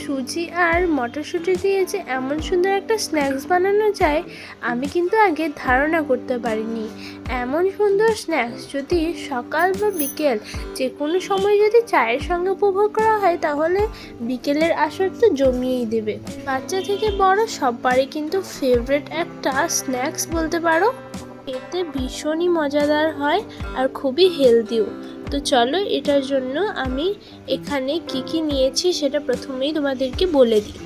সুজি আর মটরশুঁটি দিয়ে যে এমন সুন্দর একটা স্ন্যাক্স বানানো যায়, আমি কিন্তু আগে ধারণা করতে পারিনি। এমন সুন্দর স্ন্যাক্স যদি সকাল বা বিকেল যে কোনো সময় যদি চায়ের সঙ্গে উপভোগ করা হয়, তাহলে বিকেলের আসর তো জমিয়েই দেবে। বাচ্চা থেকে বড় সবারই কিন্তু ফেভারেট একটা স্ন্যাক্স বলতে পারো। এতে ভীষণই মজাদার হয় আর খুবই হেলদিও তো চলো এটার জন্য আমি এখানে কি কি নিয়েছি সেটা প্রথমেই তোমাদেরকে বলে দিই।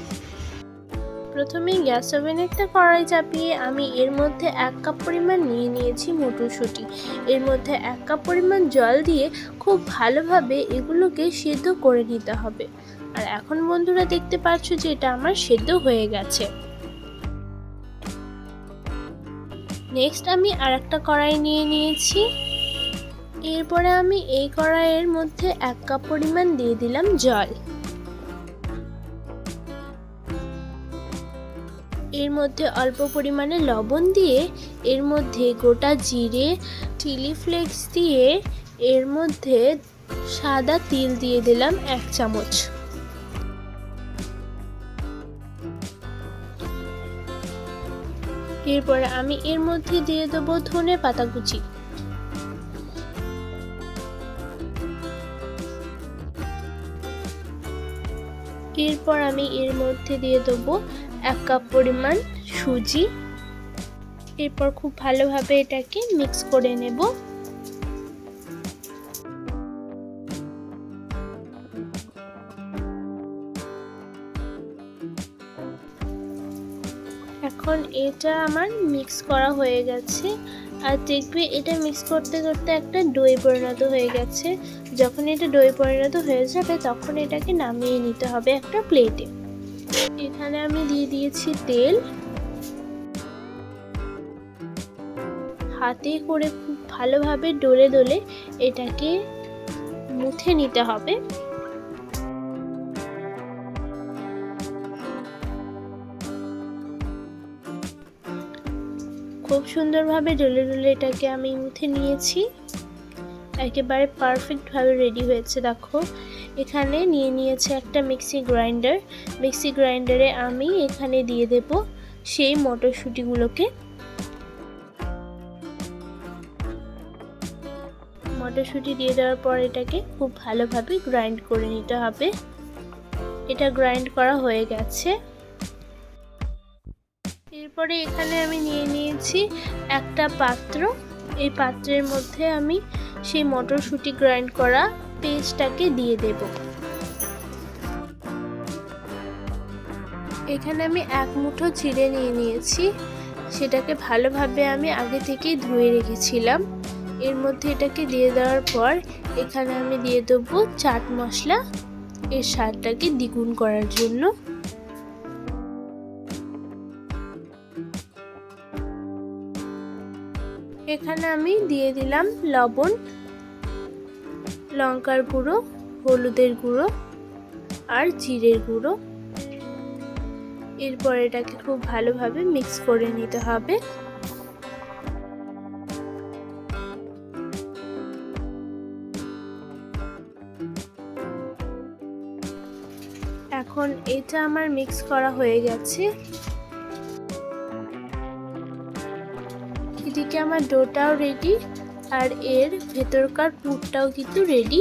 প্রথমে গ্যাস ওভেনে একটা কড়াই চাপিয়ে আমি এর মধ্যে এক কাপ পরিমাণ নিয়ে নিয়েছি মটরশুঁটি। এর মধ্যে এক কাপ পরিমাণ জল দিয়ে খুব ভালোভাবে এগুলোকে সেদ্ধ করে নিতে হবে। আর এখন বন্ধুরা দেখতে পাচ্ছ যে এটা আমার সেদ্ধ হয়ে গেছে। নেক্সট আমি আর একটা কড়াই নিয়ে নিয়েছি। এরপরে আমি এই কড়াইয়ের মধ্যে এক কাপ পরিমাণ দিয়ে দিলাম জল। এর মধ্যে অল্প পরিমাণে লবণ দিয়ে, এর মধ্যে গোটা জিরে, চিলি ফ্লেক্স দিয়ে, এর মধ্যে সাদা তিল দিয়ে দিলাম এক চামচ। এরপরে আমি এর মধ্যে দিয়ে দেবো ধনে পাতা কুচি। এরপর আমি এর মধ্যে দিয়ে দেবো এক কাপ পরিমাণ সুজি। এরপর খুব ভালোভাবে এটাকে মিক্স করে নেব। এখন এটা আমার মিক্স করা হয়ে গেছে। আর দেখবে এটা মিক্স করতে করতে একটা দই পরিণত হয়ে গেছে। যখন এটা দই পরিণত হয়ে যাবে, তখন এটাকে নামিয়ে নিতে হবে একটা প্লেটে এখানে আমি দিয়ে দিয়েছি তেল। হাতে করে খুব ভালোভাবে ডলে ডলে এটাকে মুথে নিতে হবে। খুব সুন্দরভাবে ডলে ডলে এটাকে আমি মুথে নিয়েছি। একেবারে পারফেক্টভাবে রেডি হয়েছে, দেখো। এখানে নিয়ে নিয়েছে একটা মিক্সি গ্রাইন্ডার মিক্সি গ্রাইন্ডারে আমি এখানে দিয়ে দেব সেই মটরশুঁটিগুলোকে। মটরশুঁটি দিয়ে দেওয়ার পর এটাকে খুব ভালোভাবে গ্রাইন্ড করে নিতে হবে। এটা গ্রাইন্ড করা হয়ে গেছে। এরপরে এখানে আমি নিয়ে নিয়েছি একটা পাত্র। এই পাত্রের মধ্যে আমি সেই মটরশুঁটি গ্রাইন্ড করা পেস্টটাকে দিয়ে দেব। এখানে আমি এক মুঠো চিড়ে নিয়ে নিয়েছি। সেটাকে ভালোভাবে আমি আগে থেকেই ধুয়ে রেখেছিলাম। এর মধ্যে এটাকে দিয়ে দেওয়ার পর এখানে আমি দিয়ে দেবো চাট মশলা। এর স্বাদটাকে দ্বিগুণ করার জন্য। এখানে আমি দিয়ে দিলাম লবণ, লঙ্কার গুঁড়ো, হলুদের গুঁড়ো আর জিরের গুঁড়ো। এরপর এটাকে খুব ভালোভাবে মিক্স করে নিতে হবে। এখন এটা আমার মিক্স করা হয়ে গেছে। এদিকে আমার ডোটাও রেডি আর এর ভেতরকার পুরটাও কিন্তু রেডি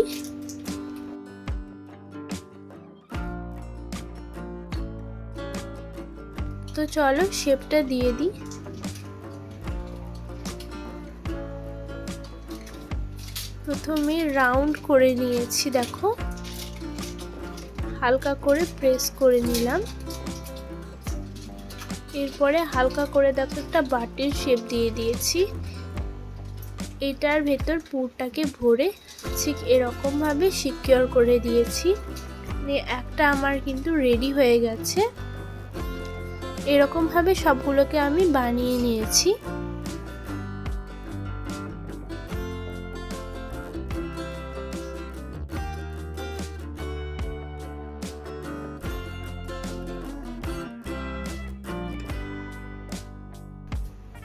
তো চলো শেপটা দিয়ে দিই। প্রথমে রাউন্ড করে নিয়েছি, দেখো। হালকা করে প্রেস করে নিলাম। এরপরে হালকা করে দেখো একটা বাটির শেপ দিয়ে দিয়েছি। এটার ভেতর পুরটাকে ভরে ঠিক এরকমভাবে সিকিওর করে দিয়েছি। একটা আমার কিন্তু রেডি হয়ে গেছে। এরকমভাবে সবগুলোকে আমি বানিয়ে নিয়েছি।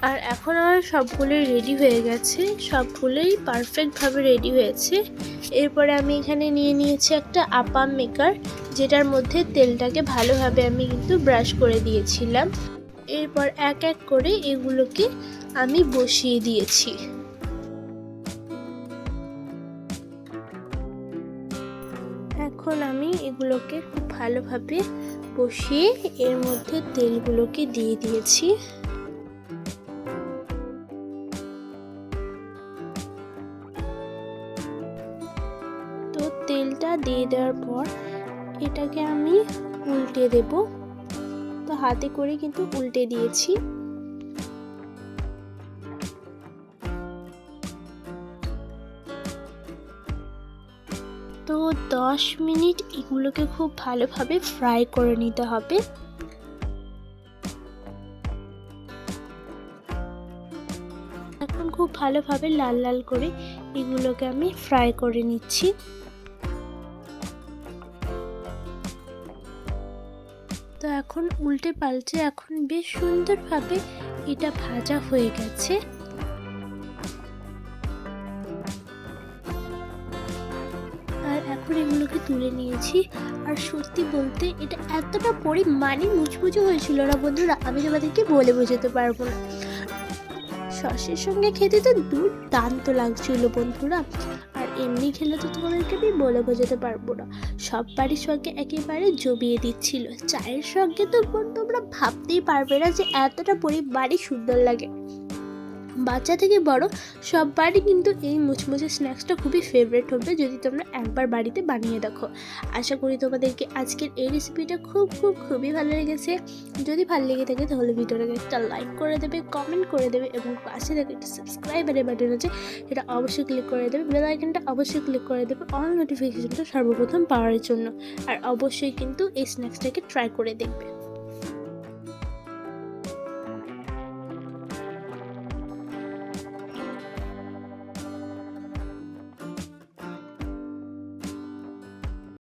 আর এখন আমার সবগুলোই রেডি হয়ে গেছে। সবগুলোই পারফেক্টভাবে রেডি হয়েছে। এরপরে আমি এখানে নিয়ে নিয়েছি একটা আপাম মেকার যেটার মধ্যে তেলটাকে ভালোভাবে আমি কিন্তু ব্রাশ করে দিয়েছিলাম। এরপর এক এক করে এগুলোকে আমি বসিয়ে দিয়েছি। এখন আমি এগুলোকে খুব ভালোভাবে বসিয়ে এর মধ্যে তেলগুলোকে দিয়ে দিয়েছি। তেলটা দিয়ে দেওয়ার পর এটাকে আমি উল্টে দেব। তো হাতে করে কিন্তু উল্টে দিয়েছি। তো দশ মিনিট এগুলোকে খুব ভালোভাবে ফ্রাই করে নিতে হবে। এখন খুব ভালোভাবে লাল লাল করে এগুলোকে আমি ফ্রাই করে নিচ্ছি। তো এখন উল্টে পাল্টে এখন বেশ সুন্দরভাবে এটা ভাজা হয়ে গেছে। আর এখন এগুলোকে তুলে নিয়েছি। আর সত্যি বলতে এটা এতটা পরিমাণে মুচমুচে হয়েছিল না বন্ধুরা, আমি তোমাদেরকে বলে বোঝাতে পারব না। সসের সঙ্গে খেতে তো দুর্দান্ত লাগছিল বন্ধুরা। এমনি খেলে তো তোমাদেরকে আমি বলে বোঝাতে পারব না। সব বাড়ির সঙ্গে একেবারে জমিয়ে দিচ্ছিল। চায়ের সঙ্গে তো তোমরা ভাবতেই পারবে না যে এতটা পরিমাণে সুন্দর লাগে। বাচ্চা থেকে বড় সববারই কিন্তু এই মুচমুচে স্ন্যাক্সটা খুবই ফেভারিট হবে যদি তোমরা একবার বাড়িতে বানিয়ে দেখো। আশা করি তোমাদেরকে আজকের এই রেসিপিটা খুব খুব, খুবই ভালো লেগেছে। যদি ভালো লেগে থাকে তাহলে ভিডিওটাকে একটা লাইক করে দেবে কমেন্ট করে দেবে এবং পাশে থেকে একটা সাবস্ক্রাইবারের বাটন আছে, সেটা অবশ্যই ক্লিক করে দেবে। বেল আইকনটা অবশ্যই ক্লিক করে দেবে অল নোটিফিকেশনটা সর্বপ্রথম পাওয়ার জন্য। আর অবশ্যই কিন্তু এই স্ন্যাক্সটাকে ট্রাই করে দেখবে।